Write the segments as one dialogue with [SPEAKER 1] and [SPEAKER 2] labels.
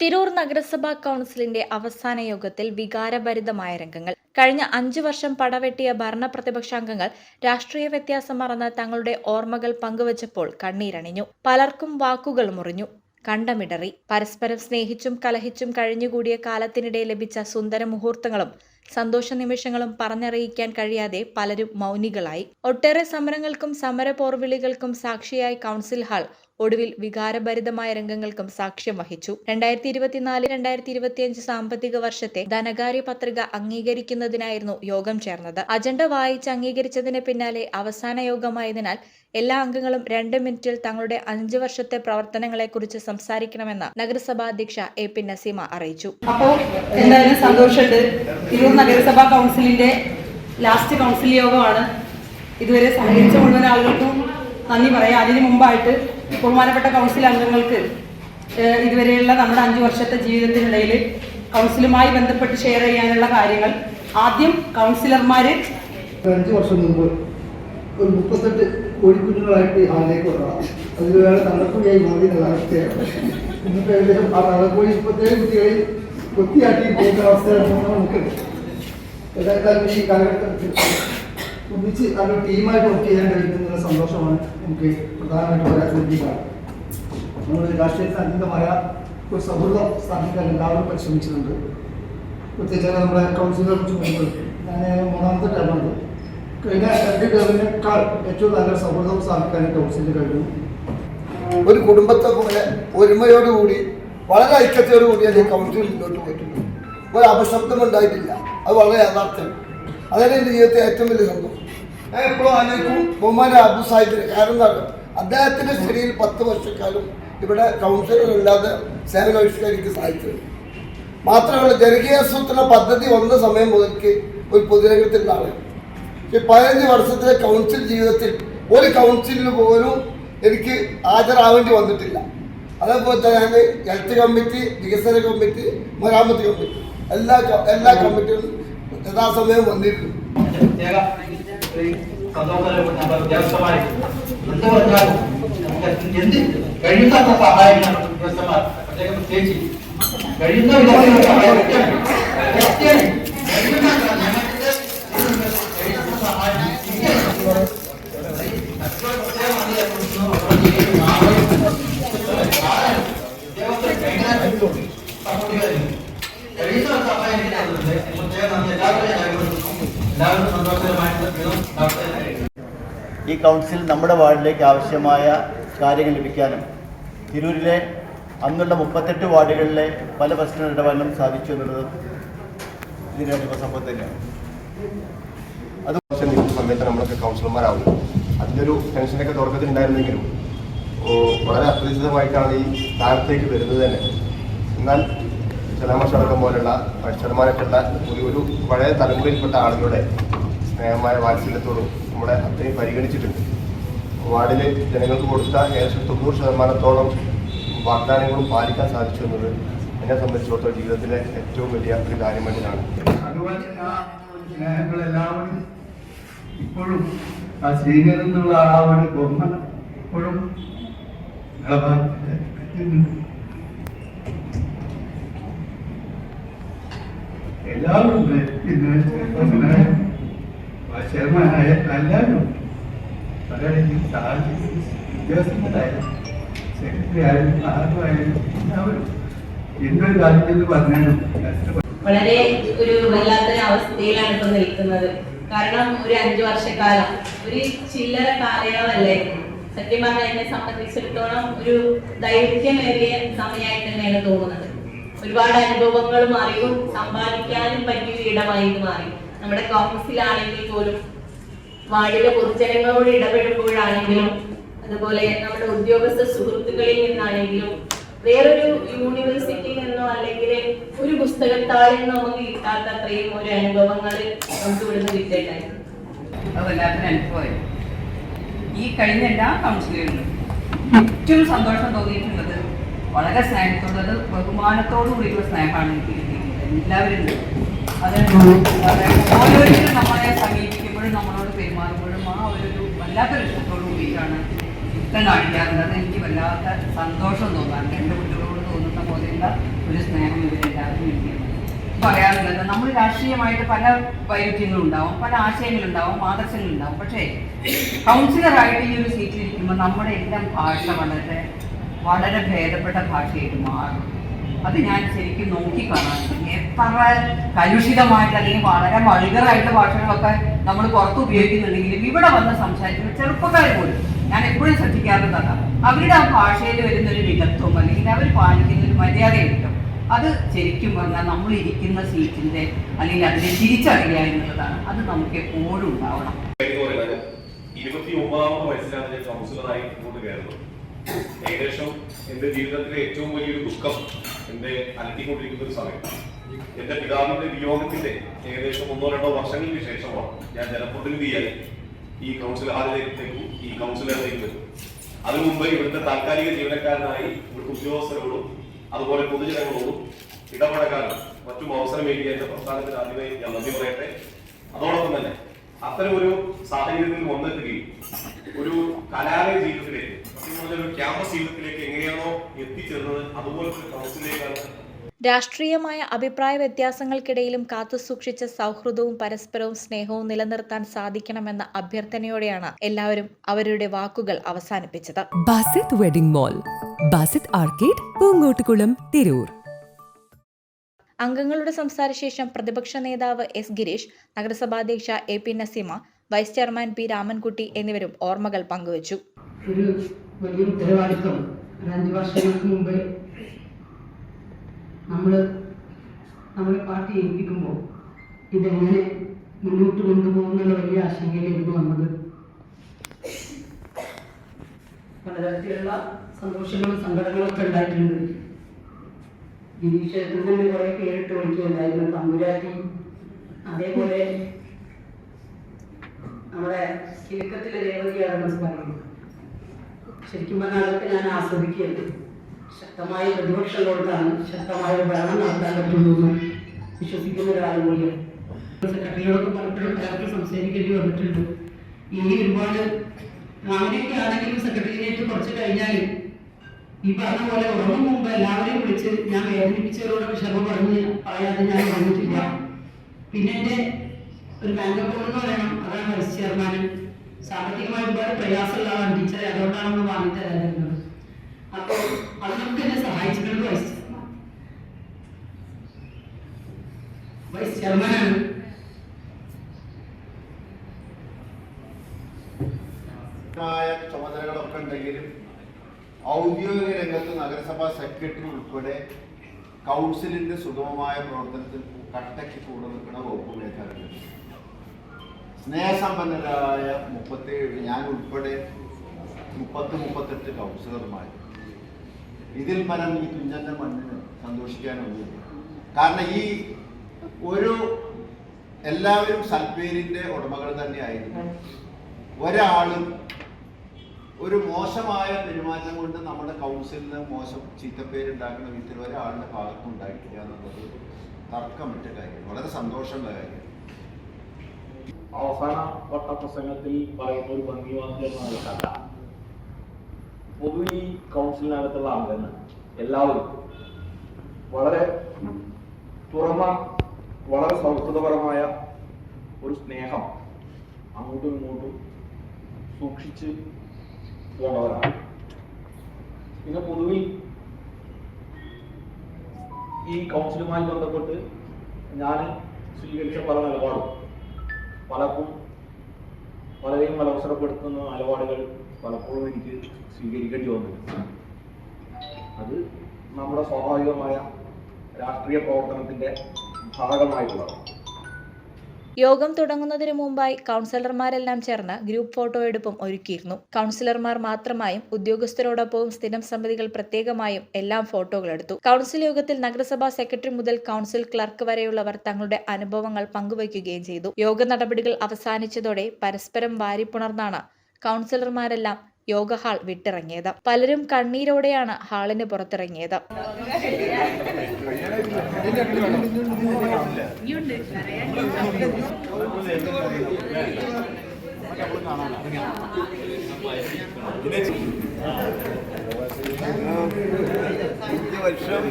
[SPEAKER 1] തിരൂർ നഗരസഭാ കൗൺസിലിന്റെ അവസാന യോഗത്തിൽ വികാരഭരിതമായ രംഗങ്ങൾ. കഴിഞ്ഞ അഞ്ചു വർഷം പടവെട്ടിയ ഭരണ പ്രതിപക്ഷാംഗങ്ങൾ രാഷ്ട്രീയ വ്യത്യാസം മറന്ന് തങ്ങളുടെ ഓർമ്മകൾ പങ്കുവച്ചപ്പോൾ കണ്ണീരണിഞ്ഞു. പലർക്കും വാക്കുകൾ മുറിഞ്ഞു. കണ്ടമിടറി. പരസ്പരം സ്നേഹിച്ചും കലഹിച്ചും കഴിഞ്ഞുകൂടിയ കാലത്തിനിടെ ലഭിച്ച സുന്ദര മുഹൂർത്തങ്ങളും സന്തോഷ നിമിഷങ്ങളും പറഞ്ഞറിയിക്കാൻ കഴിയാതെ പലരും മൗനികളായി. ഒട്ടേറെ സമരങ്ങൾക്കും സമര പോർവിളികൾക്കും സാക്ഷിയായി കൗൺസിൽ ഹാൾ ഒടുവിൽ വികാരഭരിതമായ രംഗങ്ങൾക്കും സാക്ഷ്യം വഹിച്ചു. രണ്ടായിരത്തി ഇരുപത്തിനാല് രണ്ടായിരത്തി ഇരുപത്തിയഞ്ച് സാമ്പത്തിക വർഷത്തെ ധനകാര്യ പത്രിക അംഗീകരിക്കുന്നതിനായിരുന്നു യോഗം ചേർന്നത്. അജണ്ട വായിച്ച് അംഗീകരിച്ചതിന് പിന്നാലെ അവസാന യോഗമായതിനാൽ എല്ലാ അംഗങ്ങളും രണ്ട് മിനിറ്റിൽ തങ്ങളുടെ അഞ്ച് വർഷത്തെ പ്രവർത്തനങ്ങളെക്കുറിച്ച് സംസാരിക്കണമെന്ന് നഗരസഭാ അധ്യക്ഷ എ പി നസീമ അറിയിച്ചു.
[SPEAKER 2] അപ്പോൾ എന്തായാലും സന്തോഷമുണ്ട്. തിരൂർ നഗരസഭാ കൗൺസിലിന്റെ ലാസ്റ്റ് കൗൺസിൽ യോഗമാണ്. ഇതുവരെ സഹകരിച്ച മുഴുവൻ ആളുകൾക്കും നന്ദി പറയാം. അതിനു മുമ്പായിട്ട് ബഹുമാനപ്പെട്ട കൗൺസിൽ അംഗങ്ങൾക്ക് ഇതുവരെയുള്ള നമ്മുടെ അഞ്ചു വർഷത്തെ ജീവിതത്തിനിടയിൽ കൗൺസിലുമായി ബന്ധപ്പെട്ട് ഷെയർ ചെയ്യാനുള്ള കാര്യങ്ങൾ ആദ്യം കൗൺസിലർമാര്
[SPEAKER 3] അഞ്ചു വർഷം മുമ്പ് ഒരു മുപ്പത്തെട്ട് കോഴിക്കുഞ്ഞുങ്ങളായിട്ട് ഹാളിലേക്ക് വന്നതാണ്. അതിൽ ഒരാൾ തള്ളക്കുഴിയായി മാറി അവസ്ഥയാണ്. ഇന്നിപ്പോൾ ഏകദേശം ആ തള്ളക്കോഴി മുപ്പത്തേഴ് കുട്ടികളെ കൊത്തിയാക്കി പോകുന്ന അവസ്ഥയാണ് നമുക്കുണ്ട് ഏതായാലും ഈ കാലഘട്ടത്തിൽ ഒന്നിച്ച് നല്ലൊരു ടീമായിട്ട് വർക്ക് ചെയ്യാൻ കഴിയുന്നുള്ള സന്തോഷമാണ് എനിക്ക് പ്രധാനമായിട്ടും പറയാൻ ശ്രദ്ധിക്കുന്നത് നമ്മൾ രാഷ്ട്രീയത്തിന് അതീതമായ ഒരു സൗഹൃദം സ്ഥാപിക്കാൻ എല്ലാവരും പരിശ്രമിച്ചിട്ടുണ്ട്. പ്രത്യേകിച്ച് നമ്മുടെ കൗൺസിലറെ കുറിച്ച് ഞാൻ മൂന്നാമത്തെ ടേമാണ് കഴിഞ്ഞ രണ്ട് ടേമിനേക്കാൾ ഏറ്റവും നല്ലൊരു സൗഹൃദം സ്ഥാപിക്കാൻ കൗൺസിലിന് കഴിഞ്ഞു. ഒരു കുടുംബത്തെ പോലെ ഒരുമയോടുകൂടി വളരെ ഐക്യത്തോടുകൂടിയാണ് ഈ കൗൺസിൽ മുന്നോട്ട് പോയിട്ടുണ്ട് ഒരു അപശബ്ദം ഉണ്ടായിട്ടില്ല. അത് വളരെ യാഥാർത്ഥ്യം. അതാണ് എന്റെ ജീവിതത്തെ ഏറ്റവും വലിയ സന്തോഷം. ഞാൻ എപ്പോഴും ആലോചിക്കും ബഹുമാന അബ്ദുസാഹിബിന് കാരണം അദ്ദേഹത്തിന്റെ ശരിയിൽ പത്ത് വർഷക്കാലം ഇവിടെ കൗൺസിലർ ഇല്ലാതെ സേവന സേവനാവിഷ്കരിക്ക് സാധിച്ചത്. മാത്രമല്ല ജനകീയാസൂത്രണ പദ്ധതി വന്ന സമയം മുതൽക്ക് ഒരു പൊതുരംഗത്തിന്റെ ആളാണ് പക്ഷെ പതിനഞ്ച് വർഷത്തിലെ കൗൺസിൽ ജീവിതത്തിൽ ഒരു കൗൺസിലിന് പോലും എനിക്ക് ഹാജരാവേണ്ടി വന്നിട്ടില്ല. അതേപോലെ തന്നെ ഞാൻ ഹെൽത്ത് കമ്മിറ്റി വികസന കമ്മിറ്റി മരാമത്ത് കമ്മിറ്റി എല്ലാ എല്ലാ കമ്മിറ്റികളും യഥാസമയം വന്നിരുന്നു.
[SPEAKER 4] പ്രത്യേക ഒരു സന്തോഷകരമായ നമ്മുടെ ഉദ്യോഗസ്ഥന്മാരെ എന്ത് പറഞ്ഞാലും നമുക്ക് എന്ത് കഴിയുന്ന സഹായങ്ങൾ ഉദ്യോഗസ്ഥന്മാർ പ്രത്യേകം പ്രത്യേകിച്ച് കഴിയുന്ന വിധത്തിലുള്ള സഹായം ഒക്കെയാണ്. ഒക്കെയാണ്. കഴിയുന്ന ഞങ്ങൾക്ക് കഴിയുന്ന സഹായം ഒക്കെയാണ്. അപ്പോൾ പ്രത്യേകം ഈ
[SPEAKER 5] കൗൺസിൽ നമ്മുടെ വാർഡിലേക്ക് ആവശ്യമായ കാര്യങ്ങൾ ലഭിക്കാനും തിരൂരിലെ അന്നുള്ള മുപ്പത്തെട്ട് വാർഡുകളിലെ പല പ്രശ്നങ്ങൾ ഇടപെടാനും സാധിച്ചു എന്നുള്ളത് ഇതിനൊരു സംഭവം തന്നെയാണ്.
[SPEAKER 6] അത് നിൽക്കുന്ന സമയത്ത് നമ്മളൊക്കെ കൗൺസിലർമാരാവും അതിന്റെ ഒരു ടെൻഷനൊക്കെ തുടക്കത്തിൽ ഉണ്ടായിരുന്നെങ്കിലും വളരെ അപ്രതീക്ഷിതമായിട്ടാണ് ഈ സ്ഥാനത്തേക്ക് വരുന്നത് തന്നെ. എന്നാൽ ചലാമഷടക്കം പോലുള്ള ശതമാനത്തുള്ള ഒരു ഒരു പഴയ തലമുറയിൽപ്പെട്ട ആളുകളുടെ സ്നേഹമായ വാത്സല്യത്തോടും നമ്മളെ അത്രയും പരിഗണിച്ചിട്ടുണ്ട്. വാർഡിൽ ജനങ്ങൾക്ക് കൊടുത്ത ഏകദേശം തൊണ്ണൂറ് ശതമാനത്തോളം വാഗ്ദാനങ്ങളും പാലിക്കാൻ സാധിച്ചു എന്നത് എന്നെ സംബന്ധിച്ചിടത്തോളം ജീവിതത്തിലെ ഏറ്റവും വലിയ ഒരു കാര്യം തന്നെയാണ്.
[SPEAKER 3] എല്ലാവരും ചെയർമാനായ എല്ലാവരും പലരും സാധിച്ചു ഉദ്യോഗസ്ഥന്മാരായാലും സെക്രട്ടറി ആയാലും ആരുമായാലും എല്ലാവരും എന്തൊരു കാര്യത്തിൽ പറഞ്ഞാലും
[SPEAKER 7] വളരെ ഒരു വല്ലാത്തൊരു അവസ്ഥയിലാണ് ഇപ്പൊ നിൽക്കുന്നത്. കാരണം ഒരു അഞ്ചു വർഷക്കാലം ഒരു ചില്ലറ കാലയളവല്ലായിരുന്നു സത്യം പറഞ്ഞാൽ എന്നെ സംബന്ധിച്ചിടത്തോളം ഒരു ദൈർഘ്യമേറിയ സമയമായി തന്നെയാണ് തോന്നുന്നത്. ഒരുപാട് അനുഭവങ്ങളും അറിവും സമ്പാദിക്കാനും പറ്റിയ ഇടമായി മാറി. നമ്മുടെ കോൺഗ്രസിലാണെങ്കിൽ പോലും വാർഡിലെ പൊതുജനങ്ങളോട് ഇടപെടുമ്പോഴാണെങ്കിലും അതുപോലെ നമ്മുടെ ഉദ്യോഗസ്ഥ സുഹൃത്തുക്കളിൽ നിന്നാണെങ്കിലും വേറൊരു യൂണിവേഴ്സിറ്റിയിൽ നിന്നോ അല്ലെങ്കിൽ ഒരു പുസ്തകത്താളിൽ നമുക്ക് കിട്ടാത്ത അത്രയും ഒരു അനുഭവങ്ങൾ നമുക്ക് ഇവിടുന്ന് കിട്ടിയിട്ടായിരുന്നു
[SPEAKER 8] അനുഭവമായി. ഈ കഴിഞ്ഞ എല്ലാ കൗൺസിലുകളിലും ഏറ്റവും സന്തോഷം തോന്നിയിട്ടുള്ളത് വളരെ സ്നേഹത്തോടത് ബഹുമാനത്തോടു കൂടിയുള്ള സ്നേഹമാണ് എനിക്ക് കിട്ടിയിട്ടുള്ളത്. എല്ലാവരും അത് ഓരോരുത്തരും നമ്മളെ സമീപിക്കുമ്പോഴും നമ്മളോട് പെരുമാറുമ്പോഴും ആ ഒരു വല്ലാത്തൊരു ഇഷ്ടത്തോടു കൂടിയിട്ടാണ് ഇഷ്ടം കാണിക്കാറുണ്ട് എനിക്ക് വല്ലാത്ത സന്തോഷം തോന്നാറുണ്ട്. എന്റെ കുട്ടികളോട് തോന്നുന്ന പോലെയുള്ള ഒരു സ്നേഹം ഇവരെല്ലാവരും എനിക്കുണ്ട്. പറയാറുള്ളത് നമ്മൾ രാഷ്ട്രീയമായിട്ട് പല വൈരുദ്ധ്യങ്ങളുണ്ടാവും പല ആശയങ്ങളുണ്ടാവും ആദർശങ്ങളുണ്ടാവും. പക്ഷേ കൗൺസിലറായിട്ട് ഈ ഒരു സീറ്റിലിരിക്കുമ്പോൾ നമ്മുടെ എല്ലാം ഭാഷ വളരെ വളരെ ഭേദപ്പെട്ട ഭാഷയായിട്ട് മാറും. അത് ഞാൻ ശരിക്കും നോക്കി കാണാം എത്ര കലുഷിതമായിട്ട് അല്ലെങ്കിൽ വളരെ വഴുതറായിട്ട് ഭാഷകളൊക്കെ നമ്മൾ പുറത്ത് ഉപയോഗിക്കുന്നുണ്ടെങ്കിലും ഇവിടെ വന്ന് സംസാരിക്കുന്ന ചെറുപ്പക്കാർ പോലും ഞാൻ എപ്പോഴും ശ്രദ്ധിക്കാറുള്ളതാണ്. അവരുടെ ആ ഭാഷയിൽ വരുന്ന ഒരു വിധത്വം അല്ലെങ്കിൽ അവർ പാലിക്കുന്ന ഒരു മര്യാദയുണ്ടോ അത് ശരിക്കും പറഞ്ഞാൽ നമ്മൾ ഇരിക്കുന്ന സീറ്റിന്റെ അല്ലെങ്കിൽ അതിനെ തിരിച്ചറിയുക എന്നുള്ളതാണ്. അത് നമുക്ക് എപ്പോഴും ഉണ്ടാവണം.
[SPEAKER 9] ഇരുപത്തി ഒമ്പതാമത് വയസ്സിലാണ് കൗൺസിലറായി ഏകദേശം എന്റെ ജീവിതത്തിലെ ഏറ്റവും വലിയൊരു ദുഃഖം എന്റെ അലട്ടിക്കൊണ്ടിരിക്കുന്ന ഒരു സമയം. എന്റെ പിതാവിന്റെ വിയോഗത്തിന്റെ ഏകദേശം ഒന്നോ രണ്ടോ വർഷങ്ങൾക്ക് ശേഷമാണ് ഞാൻ ജനപ്രതിനിധിയായി ഈ കൗൺസിൽ ഹാളിലേക്ക് ഈ കൗൺസിലറിലേക്ക് വരും അതിനു മുമ്പ് ഇവിടുത്തെ താൽക്കാലിക ജീവനക്കാരനായി ഇവിടുത്തെ ഉദ്യോഗസ്ഥരോടും അതുപോലെ പൊതുജനങ്ങളോടും ഇടപഴകാനും മറ്റും അവസരം വേണ്ടി എന്റെ പ്രസ്ഥാനത്തിന് ആദ്യമായി ഞാൻ നന്ദി പറയട്ടെ. അതോടൊപ്പം തന്നെ അത്തരം ഒരു സാഹചര്യത്തിൽ വന്നെത്തുകയും ഒരു കലാലയ ജീവിതത്തിലേക്ക് ഒരു ക്യാമ്പസ് ജീവിതത്തിലേക്ക് എങ്ങനെയാണോ എത്തിച്ചേർന്നത് അതുപോലത്തെ കൗൺസിലേക്കാണ്
[SPEAKER 1] രാഷ്ട്രീയമായ അഭിപ്രായ വ്യത്യാസങ്ങൾക്കിടയിലും കാത്തുസൂക്ഷിച്ച സൗഹൃദവും പരസ്പരവും സ്നേഹവും നിലനിർത്താൻ സാധിക്കണമെന്ന അഭ്യർത്ഥനയോടെയാണ് എല്ലാവരും അവരുടെ വാക്കുകൾ അവസാനിപ്പിച്ചത്.
[SPEAKER 10] Basith wedding mall Basith arcade Poongottukulam Tirur.
[SPEAKER 1] അംഗങ്ങളുടെ സംസാരശേഷം പ്രതിപക്ഷ നേതാവ് S Girish നഗരസഭാധ്യക്ഷ A P Naseema vice chairman P Ramankutty എന്നിവരും ഓർമ്മകൾ പങ്കുവച്ചു.
[SPEAKER 2] ഒരു വലിയ ഉത്തരവാദിത്വം അഞ്ച് വർഷങ്ങൾക്ക് മുമ്പ് നമ്മൾ നമ്മുടെ പാർട്ടി ഏൽപ്പിക്കുമ്പോൾ ഇതെങ്ങനെ മുന്നോട്ട് കൊണ്ടുപോകുന്നുള്ള വലിയ ആശങ്കയിലായിരുന്നു വന്നത്. പലതരത്തിലുള്ള സന്തോഷങ്ങളും സങ്കടങ്ങളും ഒക്കെ ഉണ്ടായിട്ടുണ്ട്. ഗിരീക്ഷേത്രത്തിൽ നിന്ന് കുറെ കേട്ട് വിളിക്കുന്നുണ്ടായിരുന്നു തമ്പുരാട്ടി. അതേപോലെ നമ്മുടെ കിഴക്കത്തിലെ രേവതിയാണ് പറയുന്നത് ശരിക്കും പറഞ്ഞാൽ അതൊക്കെ ഞാൻ ആസ്വദിക്കുകയാണ്. ശക്തമായ പ്രതിപക്ഷം കൊടുത്താണ് ശക്തമായ ഭരണം നടത്താൻ വിശ്വസിക്കുന്ന ഒരാളും കൂടിയാണ്. സെക്രട്ടറിയോടൊക്കെ പലർക്കും സംസാരിക്കേണ്ടി വന്നിട്ടുണ്ട്. ഇനി ഒരുപാട് രാവിലെയൊക്കെ ആണെങ്കിലും സെക്രട്ടേറിയറ്റ് കുറച്ച് കഴിഞ്ഞാൽ ഈ പറഞ്ഞ പോലെ ഉറങ്ങും മുമ്പ് എല്ലാവരെയും വിളിച്ച് ഞാൻ വേദനിപ്പിച്ചവരോട് ക്ഷമ പറഞ്ഞ് പറയാതെ ഞാൻ വന്നിട്ടില്ല. പിന്നെ എന്റെ ഒരു ബാങ്ക് അക്കൗണ്ട് എന്ന് പറയണം. അതാണ് വൈസ് ചെയർമാൻ സാമ്പത്തികമായി ഒരുപാട് പ്രയാസമുള്ള ആളാണ് ടീച്ചറെ. അതുകൊണ്ടാണ് നമ്മൾ വാങ്ങിത്തരാറുള്ളത് അപ്പോൾ അതിനൊക്കെ എന്നെ സഹായിച്ചിട്ടുണ്ട് വൈസ് വൈസ് ചെയർമാനാണ്.
[SPEAKER 5] ചുമതലകളൊക്കെ ഉണ്ടെങ്കിലും ഔദ്യോഗിക രംഗത്ത് നഗരസഭാ സെക്രട്ടറി ഉൾപ്പെടെ കൗൺസിലിന്റെ സുഗമമായ പ്രവർത്തനത്തിൽ കട്ടയ്ക്ക് കൂടെ നിൽക്കുന്ന വകുപ്പ് മേധാവികൾ. സ്നേഹസമ്പന്നരായ മുപ്പത്തേഴ് ഞാൻ ഉൾപ്പെടെ മുപ്പത്ത് മുപ്പത്തെട്ട് കൗൺസിലർമാർ. ഇതിൽ മനം ഈ തുഞ്ചന്റെ മണ്ണിന് സന്തോഷിക്കാനൊന്നുമില്ല. കാരണം ഈ ഒരു എല്ലാവരും സൽപ്പേരിന്റെ ഉടമകൾ തന്നെയായിരുന്നു. ഒരാളും ഒരു മോശമായ പെരുമാറ്റം കൊണ്ട് നമ്മുടെ കൗൺസിലിന് മോശം ചീത്തപ്പേരുണ്ടാക്കുന്ന വിധത്തിൽ ഒരാളുടെ ഭാഗത്തും ഉണ്ടായിട്ടില്ല എന്നുള്ളത് തർക്കമിട്ട കാര്യം. വളരെ സന്തോഷമുള്ള കാര്യം.
[SPEAKER 11] അവസാന വട്ട പ്രസംഗത്തിൽ പറയുന്ന ഒരു ഭംഗിവാദ്യമായിട്ടല്ല പൊതു ഈ കൗൺസിലിനകത്തുള്ള അംഗങ്ങൾ എല്ലാവരും വളരെ തുറന്ന വളരെ സൗഹൃദപരമായ ഒരു സ്നേഹം അങ്ങോട്ടും ഇങ്ങോട്ടും സൂക്ഷിച്ച് പോണവരാണ് പിന്നെ പൊതുവിൽ ഈ കൗൺസിലുമായി ബന്ധപ്പെട്ട് ഞാൻ സ്വീകരിച്ച പല നിലപാടും. പലർക്കും പലരെയും അലവസരപ്പെടുത്തുന്ന നിലപാടുകൾ പലപ്പോഴും എനിക്ക് സ്വീകരിക്കേണ്ടി വന്നിട്ടുണ്ട്. അത് നമ്മുടെ സ്വാഭാവികമായ രാഷ്ട്രീയ പ്രവർത്തനത്തിന്റെ ഭാഗമായിട്ടുള്ളതാണ്.
[SPEAKER 1] യോഗം തുടങ്ങുന്നതിന് മുമ്പായി കൗൺസിലർമാരെല്ലാം ചേർന്ന് ഗ്രൂപ്പ് ഫോട്ടോ എടുപ്പും ഒരുക്കിയിരുന്നു. കൗൺസിലർമാർ മാത്രമായും ഉദ്യോഗസ്ഥരോടൊപ്പവും സ്ഥിരം സമിതികൾ പ്രത്യേകമായും എല്ലാം ഫോട്ടോകൾ എടുത്തു. കൗൺസിൽ യോഗത്തിൽ നഗരസഭാ സെക്രട്ടറി മുതൽ കൗൺസിൽ ക്ലർക്ക് വരെയുള്ളവർ തങ്ങളുടെ അനുഭവങ്ങൾ പങ്കുവയ്ക്കുകയും ചെയ്തു. യോഗ നടപടികൾ അവസാനിച്ചതോടെ പരസ്പരം വാരിപ്പുണർന്നാണ് കൗൺസിലർമാരെല്ലാം യോഗ ഹാൾ വിട്ടിറങ്ങിയത്. പലരും കണ്ണീരോടെയാണ് ഹാളിന് പുറത്തിറങ്ങിയത്.
[SPEAKER 5] വർഷം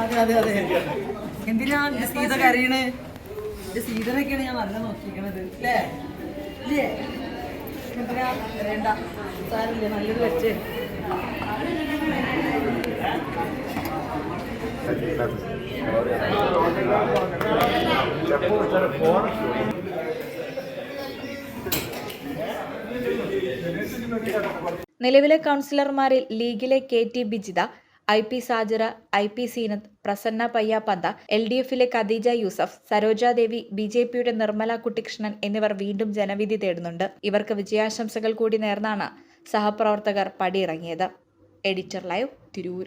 [SPEAKER 2] അതെ അതെ അതെ. എന്തിനാ സീത കരയണ്? സീതനൊക്കെയാണ് ഞാൻ നല്ല നോക്കിക്കണത് അല്ലേ? ഇല്ലേ? എന്തിനാ? കരയണ്ട സാരില്ലേ നല്ലത് വെച്ച്
[SPEAKER 1] നിലവിലെ കൗൺസിലർമാരിൽ ലീഗിലെ K T Bijitha I P Sajara I P Seenath Prasanna Payyappantha L D എഫിലെ ഖദീജ യൂസഫ് സരോജാദേവി ബി ജെ പിയുടെ നിർമ്മല കുട്ടികൃഷ്ണൻ എന്നിവർ വീണ്ടും ജനവിധി തേടുന്നുണ്ട്. ഇവർക്ക് വിജയാശംസകൾ കൂടി നേർന്നാണ് സഹപ്രവർത്തകർ പടിയിറങ്ങിയത്. Editor live
[SPEAKER 10] Tirur.